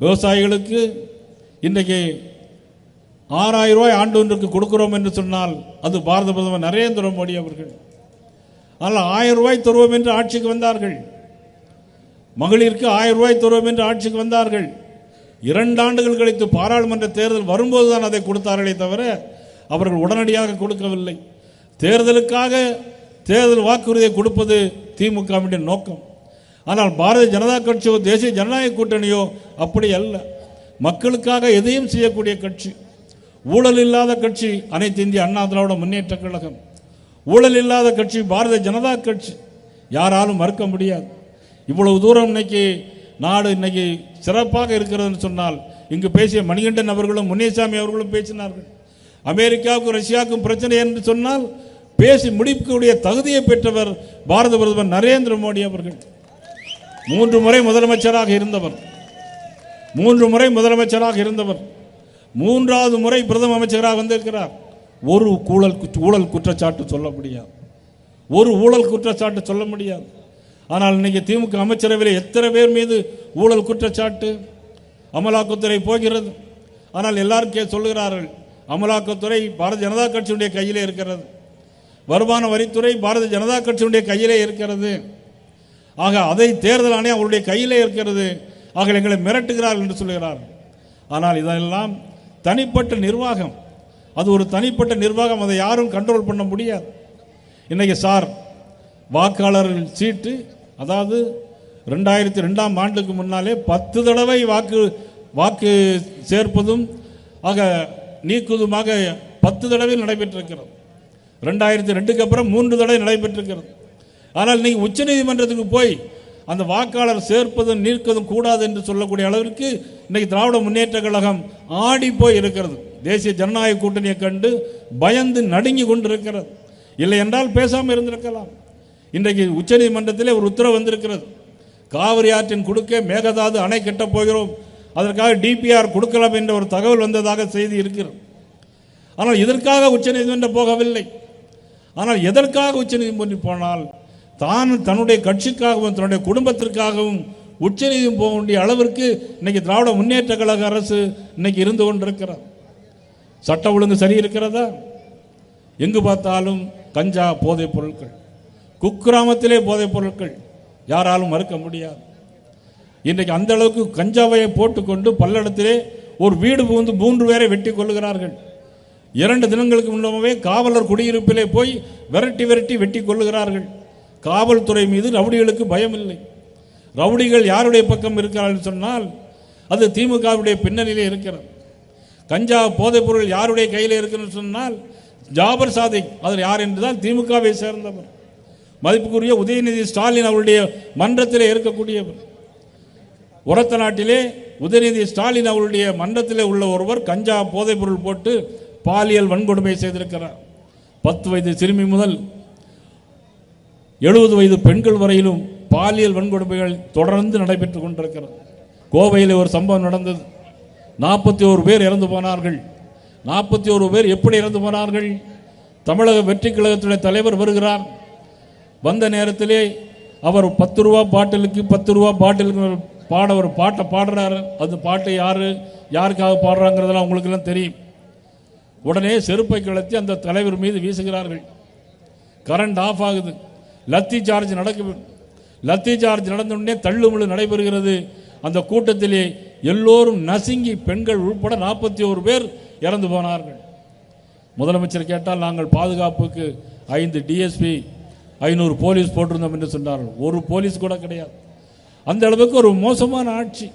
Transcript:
விவசாயிகளுக்கு இன்றைக்கு ஆறாயிரம் ரூபாய் ஆண்டு ஒன்றுக்கு கொடுக்குறோம் என்று சொன்னால் அது பாரத பிரதமர் நரேந்திர மோடி அவர்கள். ஆனால் ஆயிரம் ரூபாய் தருவோம் என்று ஆட்சிக்கு வந்தார்கள். மகளிருக்கு ஆயிரம் ரூபாய் தருவோம் என்று ஆட்சிக்கு வந்தார்கள். இரண்டு ஆண்டுகள் கழித்து பாராளுமன்ற தேர்தல் வரும்போது தான் அதை கொடுத்தார்களே தவிர அவர்கள் உடனடியாக கொடுக்கவில்லை. தேர்தலுக்காக தேர்தல் வாக்குறுதியை கொடுப்பது திமுகவினுடைய நோக்கம். ஆனால் பாரதிய ஜனதா கட்சியோ தேசிய ஜனநாயக கூட்டணியோ அப்படி அல்ல. மக்களுக்காக எதையும் செய்யக்கூடிய கட்சி. ஊழல் இல்லாத கட்சி அனைத்து இந்திய அண்ணா திராவிட முன்னேற்ற கழகம். ஊழல் இல்லாத கட்சி பாரதிய ஜனதா கட்சி. யாராலும் மறுக்க முடியாது. இவ்வளவு தூரம் இன்னைக்கு நாடு இன்னைக்கு சிறப்பாக இருக்கிறதுன்னு சொன்னால் இங்கு பேசிய மணிகண்டன் அவர்களும் முன்னேசாமி அவர்களும் பேசினார்கள். அமெரிக்காவுக்கும் ரஷ்யாவுக்கும் பிரச்சனை என்று சொன்னால் பேசி முடிக்கக்கூடிய தகுதியை பெற்றவர் பாரத பிரதமர் நரேந்திர மோடி அவர்கள். மூன்று முறை முதலமைச்சராக இருந்தவர். மூன்று முறை முதலமைச்சராக இருந்தவர். மூன்றாவது முறை பிரதம அமைச்சராக வந்திருக்கிறார். ஒரு ஊழல் ஊழல் குற்றச்சாட்டு சொல்ல முடியாது. ஒரு ஊழல் குற்றச்சாட்டு சொல்ல முடியாது. ஆனால் இன்னைக்கு திமுக அமைச்சரவையில் எத்தனை பேர் மீது ஊழல் குற்றச்சாட்டு? அமலாக்கத்துறை போகிறது. ஆனால் எல்லாரும் கே சொல்லுகிறார்கள் அமலாக்கத்துறை பாரதிய ஜனதா கட்சியுடைய கையிலே இருக்கிறது. வருமான வரித்துறை பாரதிய ஜனதா கட்சியுடைய கையிலே இருக்கிறது. ஆக அதை தேர்தல் ஆணையம் அவருடைய கையில் இருக்கிறது. ஆக எங்களை மிரட்டுகிறார்கள் என்று சொல்லுகிறார். ஆனால் இதெல்லாம் தனிப்பட்ட நிர்வாகம். அது ஒரு தனிப்பட்ட நிர்வாகம். அதை யாரும் கண்ட்ரோல் பண்ண முடியாது. இன்றைக்கி சார் வாக்காளர்கள் சீட்டு அதாவது ரெண்டாயிரத்தி ரெண்டாம் ஆண்டுக்கு முன்னாலே பத்து தடவை வாக்கு வாக்கு சேர்ப்பதும் ஆக நீக்குவதுமாக பத்து தடவை நடைபெற்றிருக்கிறது. ரெண்டாயிரத்தி ரெண்டுக்கு அப்புறம் மூன்று தடவை நடைபெற்றிருக்கிறது. ஆனால் நீங்கள் உச்சநீதிமன்றத்துக்கு போய் அந்த வாக்காளர் சேர்ப்பதும் நீக்குவதும் கூடாது என்று சொல்லக்கூடிய அளவிற்கு இன்னைக்கு திராவிட முன்னேற்ற கழகம் ஆடி போய் இருக்கிறது. தேசிய ஜனநாயக கூட்டணியை கண்டு பயந்து நடுங்கி கொண்டிருக்கிறது. இல்லை என்றால் பேசாமல் இருந்திருக்கலாம். இன்றைக்கு உச்சநீதிமன்றத்திலே ஒரு உத்தரவு வந்திருக்கிறது. காவிரி ஆற்றின் குறுக்கே மேகதாது அணை கட்டப் போகிறோம். அதற்காக டிபிஆர் கொடுக்கலாம் என்ற ஒரு தகவல் வந்ததாக செய்தி இருக்கிறது. ஆனால் இதற்காக உச்சநீதிமன்றம் போகவில்லை. ஆனால் எதற்காக உச்சநீதிமன்றம் போனால் தான் தன்னுடைய கட்சிக்காகவும் தன்னுடைய குடும்பத்திற்காகவும் உச்சநீதிமன்றம் போக வேண்டிய அளவிற்கு இன்னைக்கு திராவிட முன்னேற்ற கழக அரசு இன்னைக்கு இருந்து கொண்டிருக்கிறார் சட்ட ஒழுங்கு சரி இருக்கிறதா எங்கு பார்த்தாலும் கஞ்சா போதைப் பொருட்கள். குக்கிராமத்திலே போதைப் பொருட்கள் யாராலும் மறுக்க முடியாது. இன்றைக்கு அந்த அளவுக்கு கஞ்சாவையை போட்டுக்கொண்டு பல்லடத்திலே ஒரு வீடு புகுந்து மூன்று பேரை வெட்டி கொள்ளுகிறார்கள். இரண்டு தினங்களுக்கு முன்னமே காவலர் குடியிருப்பிலே போய் விரட்டி விரட்டி வெட்டி கொள்ளுகிறார்கள். காவல்துறை மீது ரவுடிகளுக்கு பயம் இல்லை ரவுடிகள் யாருடைய பக்கம் இருக்கிறார்கள் சொன்னால் அது திமுகவுடைய பின்னணியிலே இருக்கிறது. கஞ்சா போதைப் பொருள் யாருடைய கையில் இருக்குன்னு சொன்னால் ஜாபர் சாதிக். அதில் யார் என்றுதான் திமுகவை சேர்ந்தவர். மதிப்புக்குரிய உதயநிதி ஸ்டாலின் அவருடைய மன்றத்தில் இருக்கக்கூடியவர். உரத்த நாட்டிலே உதயநிதி ஸ்டாலின் அவருடைய மன்றத்தில் உள்ள ஒருவர் கஞ்சா போதைப் பொருள் போட்டு பாலியல் வன்கொடுமை செய்திருக்கிறார். பத்து வயது சிறுமி முதல் எழுபது வயது பெண்கள் வரையிலும் பாலியல் வன்கொடுமைகள் தொடர்ந்து நடைபெற்று கொண்டிருக்கிறது. கோவையில் ஒரு சம்பவம் நடந்தது. நாற்பத்தி ஒரு பேர் இறந்து போனார்கள். நாற்பத்தி ஒரு பேர் எப்படி இறந்து போனார்கள்? தமிழக வெற்றி கழகத்துடைய தலைவர் வருகிறார். வந்த நேரத்திலே அவர் பத்து ரூபா பாட்டிலுக்கு பத்து ரூபா பாட்டிலுக்கு பாட ஒரு பாட்டை பாடுறாரு. அந்த பாட்டை யார் யாருக்காக பாடுறாங்கிறதெல்லாம் உங்களுக்கெல்லாம் தெரியும். உடனே செருப்பை கிளத்தி அந்த தலைவர் மீது வீசுகிறார்கள். கரண்ட் ஆஃப் ஆகுது. லத்தி சார்ஜ் நடக்க லத்தி சார்ஜ் நடந்தவுடனே தள்ளுமுழு நடைபெறுகிறது. அந்த கூட்டத்திலே எல்லோரும் நசுங்கி பெண்கள் உட்பட நாற்பத்தி ஒரு பேர் இறந்து போனார்கள். முதலமைச்சர் கேட்டால் நாங்கள் பாதுகாப்புக்கு ஐந்து டிஎஸ்பி ஐநூறு போலீஸ் போட்டிருந்தோம் என்று சொன்னார்கள். ஒரு போலீஸ் கூட கிடையாது. அந்த அளவுக்கு ஒரு மோசமான ஆட்சி.